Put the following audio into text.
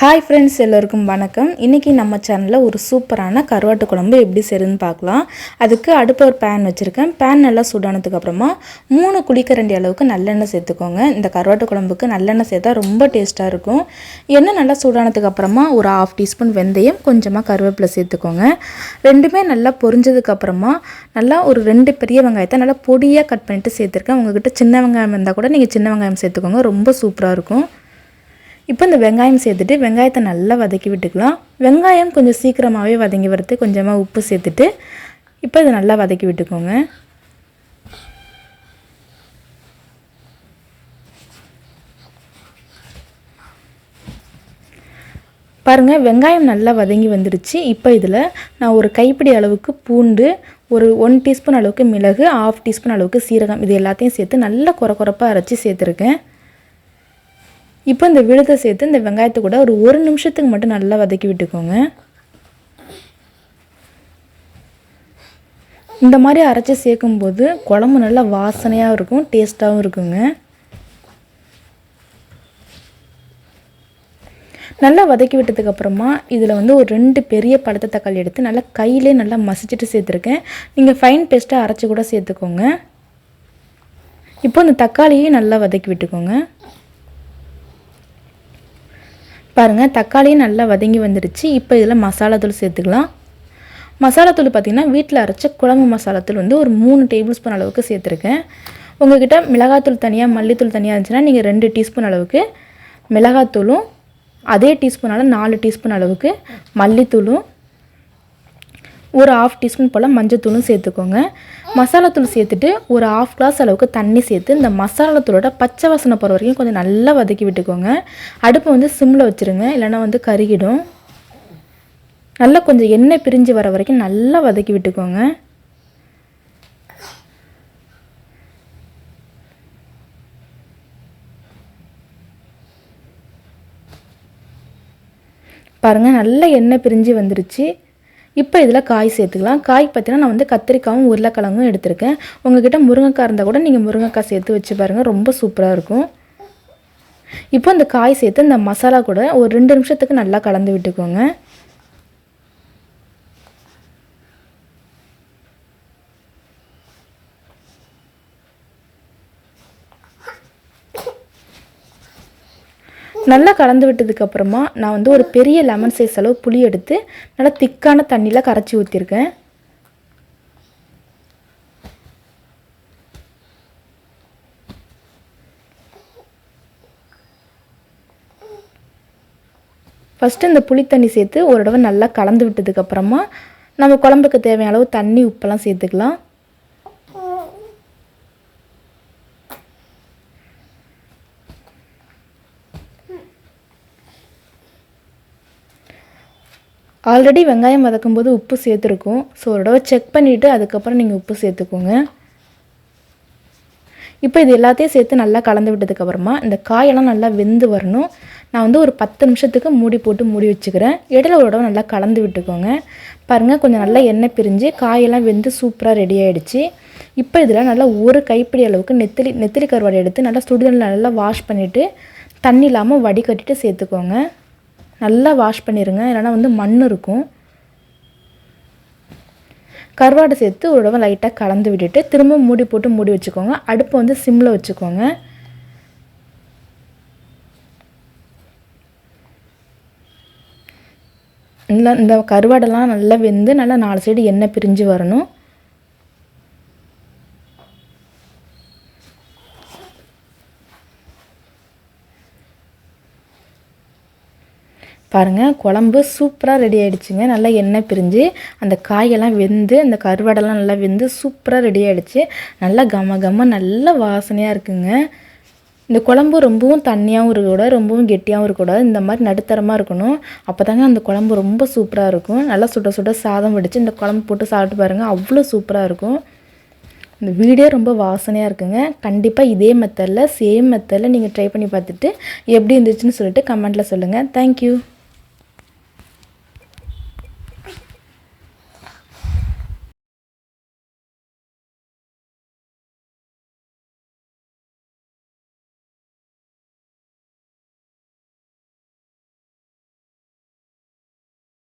Hi friends எல்லோருக்கும் வணக்கம். இன்றைக்கி நம்ம சேனலில் ஒரு சூப்பரான கருவாட்டு குழம்பு எப்படி செய்யுதுன்னு பார்க்கலாம். அதுக்கு அடுப்பு ஒரு பேன் வச்சுருக்கேன். பேன் நல்லா சூடானதுக்கு அப்புறமா மூணு குளிக்கரண்டி அளவுக்கு நல்லெண்ணெய் சேர்த்துக்கோங்க. இந்த கருவாட்டு குழம்புக்கு நல்லெண்ணெய் சேர்த்தா ரொம்ப டேஸ்ட்டாக இருக்கும். எண்ணெய் நல்லா சூடானதுக்கு அப்புறமா ஒரு ஹாஃப் டீஸ்பூன் வெந்தயம் கொஞ்சமாக கருவேப்பிலை சேர்த்துக்கோங்க. ரெண்டுமே நல்லா பொரிஞ்சதுக்கப்புறமா நல்லா ஒரு ரெண்டு பெரிய வெங்காயத்தை நல்லா பொடியாக கட் பண்ணிவிட்டு சேர்த்துருக்கேன். உங்ககிட்ட சின்ன வெங்காயம் இருந்தால் கூட நீங்கள் சின்ன வெங்காயம் சேர்த்துக்கோங்க. ரொம்ப சூப்பராக இருக்கும். இப்போ இந்த வெங்காயம் சேர்த்துட்டு வெங்காயத்தை நல்லா வதக்கி விட்டுக்கலாம். வெங்காயம் கொஞ்சம் சீக்கிரமாகவே வதங்கி வரது கொஞ்சமாக உப்பு சேர்த்துட்டு இப்போ இதை நல்லா வதக்கி விட்டுக்கோங்க. பாருங்கள் வெங்காயம் நல்லா வதங்கி வந்துடுச்சு இப்போ இதில் நான் ஒரு கைப்பிடி அளவுக்கு பூண்டு ஒரு ஒன் டீஸ்பூன் அளவுக்கு மிளகு ஆஃப் டீஸ்பூன் அளவுக்கு சீரகம் இது எல்லாத்தையும் சேர்த்து நல்லா குறை குறைப்பாக அரைச்சி சேர்த்துருக்கேன். இப்போ இந்த விழுதை சேர்த்து இந்த வெங்காயத்தை கூட ஒரு ஒரு நிமிஷத்துக்கு மட்டும் நல்லா வதக்கி விட்டுக்கோங்க. இந்த மாதிரி அரைச்சி சேர்க்கும்போது குழம்பு நல்லா வாசனையாக இருக்கும் டேஸ்ட்டாகவும் இருக்குங்க. நல்லா வதக்கி விட்டதுக்கு அப்புறமா இதில் வந்து ஒரு ரெண்டு பெரிய பழுத்த தக்காளி எடுத்து நல்லா கையிலே நல்லா மசிச்சுட்டு சேர்த்துருக்கேன். நீங்கள் ஃபைன் பேஸ்ட்டாக அரைச்சி கூட சேர்த்துக்கோங்க. இப்போ இந்த தக்காளியும் நல்லா வதக்கி விட்டுக்கோங்க. பாருங்கள் தக்காளியும் நல்லா வதங்கி வந்துடுச்சு இப்போ இதில் மசாலாத்தூள் சேர்த்துக்கலாம். மசாலாத்தூள் பார்த்திங்கன்னா வீட்டில் அரைச்ச குழம்பு மசாலாத்தூள் வந்து ஒரு மூணு டேபிள் ஸ்பூன் அளவுக்கு சேர்த்துருக்கேன். உங்கள்கிட்ட மிளகாத்தூள் தனியாக மல்லித்தூள் தனியாக இருந்துச்சுன்னா நீங்கள் ரெண்டு டீஸ்பூன் அளவுக்கு மிளகாத்தூளும் அதே டீஸ்பூனால் நாலு டீஸ்பூன் அளவுக்கு மல்லித்தூளும் ஒரு ஆஃப் டீஸ்பூன் போல் மஞ்சத்தூளும் சேர்த்துக்கோங்க. மசாலாத்தூள் சேர்த்துட்டு ஒரு ஆஃப் கிளாஸ் அளவுக்கு தண்ணி சேர்த்து இந்த மசாலாத்தூளோட பச்சை வாசனை போகிற வரைக்கும் கொஞ்சம் நல்லா வதக்கி விட்டுக்கோங்க. அடுப்பை வந்து சிம்மில் வச்சுருங்க. இல்லைன்னா வந்து கருகிடும். நல்லா கொஞ்சம் எண்ணெய் பிரிஞ்சு வர வரைக்கும் நல்லா வதக்கி விட்டுக்கோங்க. பாருங்கள் நல்லா எண்ணெய் பிரிஞ்சு வந்துருச்சு. இப்போ இதில் காய் சேர்த்துக்கலாம். காய் பார்த்தீங்கன்னா நான் வந்து கத்திரிக்காயும் உருளைக்கிழங்கும் எடுத்திருக்கேன். உங்ககிட்ட முருங்கைக்காய் இருந்தால் கூட நீங்கள் முருங்கைக்காய் சேர்த்து வச்சு பாருங்கள் ரொம்ப சூப்பராக இருக்கும். இப்போ இந்த காய் சேர்த்து இந்த மசாலா கூட ஒரு ரெண்டு நிமிஷத்துக்கு நல்லா கலந்து விட்டுக்கோங்க. நல்லா கலந்து விட்டதுக்கப்புறமா நான் வந்து ஒரு பெரிய லெமன் சைஸ் அளவு புளி எடுத்து நல்லா திக்கான தண்ணியில் கரைச்சி ஊற்றிருக்கேன் ஃபஸ்ட்டு இந்த புளி தண்ணி சேர்த்து ஒரு தடவை நல்லா கலந்து விட்டதுக்கப்புறமா நம்ம குழம்புக்கு தேவையான அளவு தண்ணி உப்பெல்லாம் சேர்த்துக்கலாம். ஆல்ரெடி வெங்காயம் வதக்கும்போது உப்பு சேர்த்துருக்கோம். ஸோ ஒரு தடவை செக் பண்ணிவிட்டு அதுக்கப்புறம் நீங்கள் உப்பு சேர்த்துக்கோங்க. இப்போ இது எல்லாத்தையும் சேர்த்து நல்லா கலந்து விட்டதுக்கப்புறமா இந்த காயெல்லாம் நல்லா வெந்து வரணும். நான் வந்து ஒரு பத்து நிமிஷத்துக்கு மூடி போட்டு மூடி வச்சுக்கிறேன். இடையில ஒரு தடவை நல்லா கலந்து விட்டுக்கோங்க. பாருங்கள் கொஞ்சம் நல்லா எண்ணெய் பிரிஞ்சு காயெல்லாம் வெந்து சூப்பராக ரெடி ஆகிடுச்சு இப்போ இதில் நல்லா ஒரு கைப்பிடி அளவுக்கு நெத்திலி நெத்திலி கருவாடை எடுத்து நல்லா சுடுதண்ணில் நல்லா வாஷ் பண்ணிவிட்டு தண்ணி இல்லாமல் வடிகட்டிட்டு சேர்த்துக்கோங்க. நல்லா வாஷ் பண்ணிடுங்க இல்லைனா வந்து மண் இருக்கும். கருவாடை சேர்த்து ஒரு தடவை லைட்டாக கலந்து விட்டுட்டு திரும்ப மூடி போட்டு மூடி வச்சுக்கோங்க. அடுப்பை வந்து சிம்மில் வச்சுக்கோங்க. இல்லை இந்த கருவாடெல்லாம் நல்லா வெந்து நல்லா நாலு சைடு எண்ணெய் பிரிஞ்சு வரணும். பாருங்கள் குழம்பு சூப்பராக ரெடி ஆகிடுச்சுங்க நல்லா எண்ணெய் பிரிஞ்சு அந்த காயெல்லாம் வெந்து அந்த கருவாடெல்லாம் நல்லா வெந்து சூப்பராக ரெடி ஆகிடுச்சு நல்லா கம கம நல்ல வாசனையாக இருக்குங்க. இந்த குழம்பு ரொம்பவும் தண்ணியாகவும் இருக்கக்கூடாது ரொம்பவும் கெட்டியாகவும் இருக்கக்கூடாது. இந்த மாதிரி நடுத்தரமாக இருக்கணும். அப்போ தாங்க அந்த குழம்பு ரொம்ப சூப்பராக இருக்கும். நல்லா சுட சுட சாதம் வடித்து இந்த குழம்பு போட்டு சாப்பிட்டு பாருங்கள் அவ்வளோ சூப்பராக இருக்கும். இந்த வீடியோ ரொம்ப வாசனையாக இருக்குங்க. கண்டிப்பாக இதே மெத்தடில் சேம் மெத்தடில் நீங்கள் ட்ரை பண்ணி பார்த்துட்டு எப்படி இருந்துச்சுன்னு சொல்லிட்டு கமெண்ட்டில் சொல்லுங்கள் தேங்க்யூ